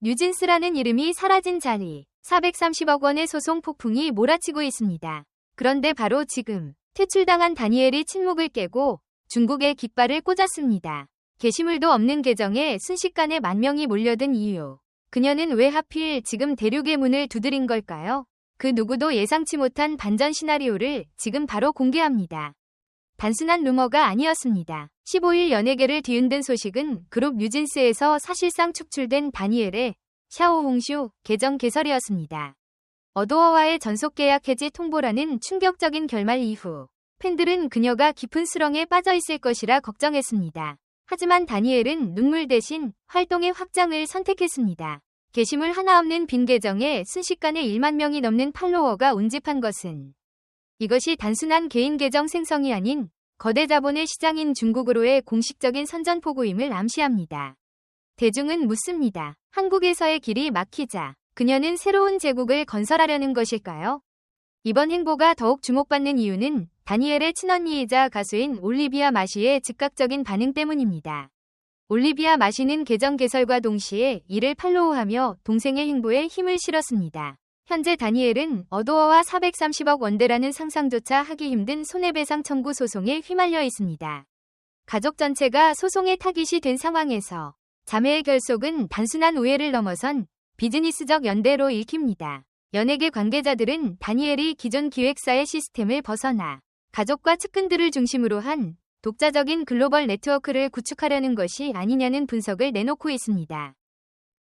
뉴진스라는 이름이 사라진 자리, 430억 원의 소송 폭풍이 몰아치고 있습니다. 그런데 바로 지금 퇴출당한 다니엘이 침묵을 깨고 중국의 깃발을 꽂았습니다. 게시물도 없는 계정에 순식간에 만 명이 몰려든 이유. 그녀는 왜 하필 지금 대륙의 문을 두드린 걸까요? 그 누구도 예상치 못한 반전 시나리오를 지금 바로 공개합니다. 단순한 루머가 아니었습니다. 15일 연예계를 뒤흔든 소식은 그룹 뉴진스에서 사실상 축출된 다니엘의 샤오홍슈 계정 개설이었습니다. 어도어와의 전속 계약 해지 통보라는 충격적인 결말 이후 팬들은 그녀가 깊은 수렁에 빠져 있을 것이라 걱정했습니다. 하지만 다니엘은 눈물 대신 활동의 확장을 선택했습니다. 게시물 하나 없는 빈 계정에 순식간에 1만 명이 넘는 팔로워가 운집한 것은 이것이 단순한 개인 계정 생성이 아닌 거대 자본의 시장인 중국으로의 공식적인 선전포고임을 암시합니다. 대중은 묻습니다. 한국에서의 길이 막히자 그녀는 새로운 제국을 건설하려는 것일까요? 이번 행보가 더욱 주목받는 이유는 다니엘의 친언니이자 가수인 올리비아 마시의 즉각적인 반응 때문입니다. 올리비아 마시는 계정 개설과 동시에 이를 팔로우하며 동생의 행보에 힘을 실었습니다. 현재 다니엘은 어도어와 430억 원대라는 상상조차 하기 힘든 손해배상 청구 소송에 휘말려 있습니다. 가족 전체가 소송의 타깃이 된 상황에서 자매의 결속은 단순한 오해를 넘어선 비즈니스적 연대로 읽힙니다. 연예계 관계자들은 다니엘이 기존 기획사의 시스템을 벗어나 가족과 측근들을 중심으로 한 독자적인 글로벌 네트워크를 구축하려는 것이 아니냐는 분석을 내놓고 있습니다.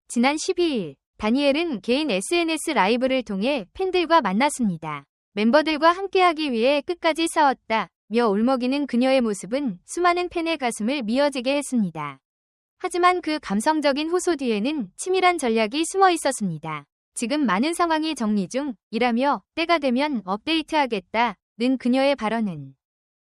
지난 12일 다니엘은 개인 SNS 라이브를 통해 팬들과 만났습니다. 멤버들과 함께하기 위해 끝까지 싸웠다. 며 울먹이는 그녀의 모습은 수많은 팬의 가슴을 미어지게 했습니다. 하지만 그 감성적인 호소 뒤에는 치밀한 전략이 숨어 있었습니다. 지금 많은 상황이 정리 중이라며 때가 되면 업데이트하겠다. 는 그녀의 발언은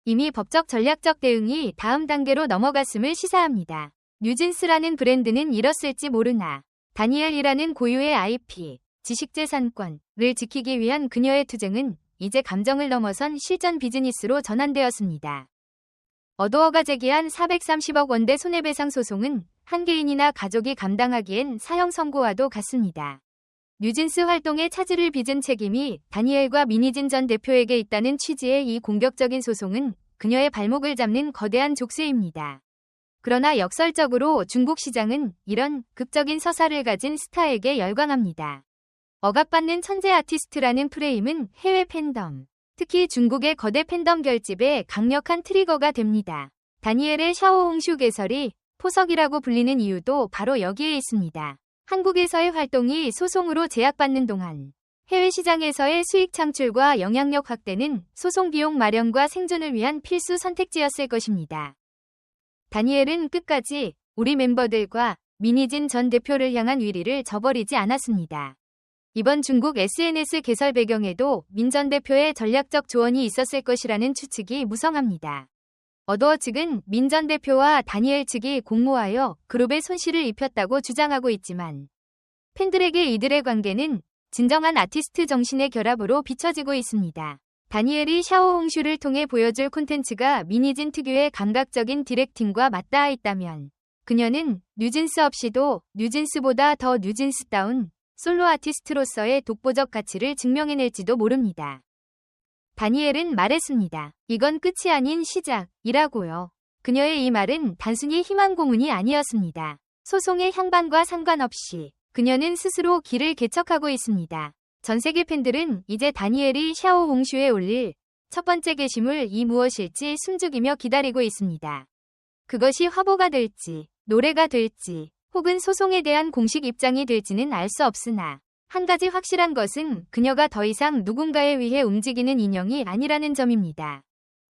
이미 법적 전략적 대응이 다음 단계로 넘어갔음을 시사합니다. 뉴진스라는 브랜드는 잃었을지 모르나 다니엘이라는 고유의 IP, 지식재산권을 지키기 위한 그녀의 투쟁은 이제 감정을 넘어선 실전 비즈니스로 전환되었습니다. 어도어가 제기한 430억 원대 손해배상 소송은 한 개인이나 가족이 감당하기엔 사형 선고와도 같습니다. 뉴진스 활동에 차질을 빚은 책임이 다니엘과 미니진 전 대표에게 있다는 취지의 이 공격적인 소송은 그녀의 발목을 잡는 거대한 족쇄입니다. 그러나 역설적으로 중국 시장은 이런 극적인 서사를 가진 스타에게 열광합니다. 억압받는 천재 아티스트라는 프레임은 해외 팬덤, 특히 중국의 거대 팬덤 결집에 강력한 트리거가 됩니다. 다니엘의 샤오홍슈 개설이 포석이라고 불리는 이유도 바로 여기에 있습니다. 한국에서의 활동이 소송으로 제약받는 동안 해외 시장에서의 수익 창출과 영향력 확대는 소송 비용 마련과 생존을 위한 필수 선택지였을 것입니다. 다니엘은 끝까지 우리 멤버들과 미니진 전 대표를 향한 위리를 저버리지 않았습니다. 이번 중국 SNS 개설 배경에도 민 전 대표의 전략적 조언이 있었을 것이라는 추측이 무성합니다. 어도어 측은 민 전 대표와 다니엘 측이 공모하여 그룹에 손실을 입혔다고 주장하고 있지만 팬들에게 이들의 관계는 진정한 아티스트 정신의 결합으로 비춰지고 있습니다. 다니엘이 샤오 홍슈를 통해 보여줄 콘텐츠가 미니진 특유의 감각적인 디렉팅과 맞닿아 있다면 그녀는 뉴진스 없이도 뉴진스보다 더 뉴진스다운 솔로 아티스트로서의 독보적 가치를 증명해낼지도 모릅니다. 다니엘은 말했습니다. 이건 끝이 아닌 시작이라고요. 그녀의 이 말은 단순히 희망 고문이 아니었습니다. 소송의 향방과 상관없이 그녀는 스스로 길을 개척하고 있습니다. 전 세계 팬들은 이제 다니엘이 샤오 홍슈에 올릴 첫 번째 게시물 이 무엇일지 숨죽이며 기다리고 있습니다. 그것이 화보가 될지, 노래가 될지, 혹은 소송에 대한 공식 입장이 될지는 알 수 없으나 한 가지 확실한 것은 그녀가 더 이상 누군가에 의해 움직이는 인형이 아니라는 점입니다.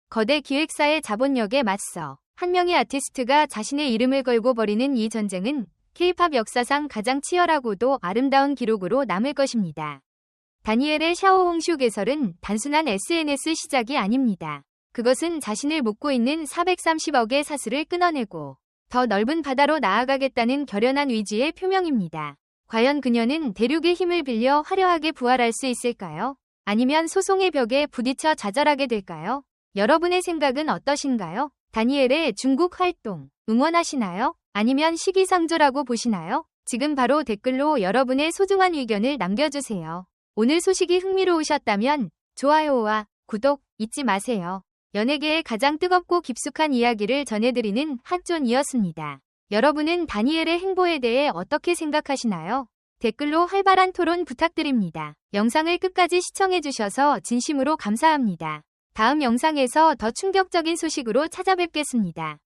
거대 기획사의 자본력에 맞서 한 명의 아티스트가 자신의 이름을 걸고 벌이는 이 전쟁은 K-팝 역사상 가장 치열하고도 아름다운 기록으로 남을 것입니다. 다니엘의 샤오홍슈 개설은 단순한 SNS 시작이 아닙니다. 그것은 자신을 묶고 있는 430억의 사슬을 끊어내고 더 넓은 바다로 나아가겠다는 결연한 의지의 표명입니다. 과연 그녀는 대륙의 힘을 빌려 화려하게 부활할 수 있을까요? 아니면 소송의 벽에 부딪혀 좌절하게 될까요? 여러분의 생각은 어떠신가요? 다니엘의 중국 활동 응원하시나요? 아니면 시기상조라고 보시나요? 지금 바로 댓글로 여러분의 소중한 의견을 남겨주세요. 오늘 소식이 흥미로우셨다면 좋아요와 구독 잊지 마세요. 연예계의 가장 뜨겁고 깊숙한 이야기를 전해드리는 핫존이었습니다. 여러분은 다니엘의 행보에 대해 어떻게 생각하시나요? 댓글로 활발한 토론 부탁드립니다. 영상을 끝까지 시청해주셔서 진심으로 감사합니다. 다음 영상에서 더 충격적인 소식으로 찾아뵙겠습니다.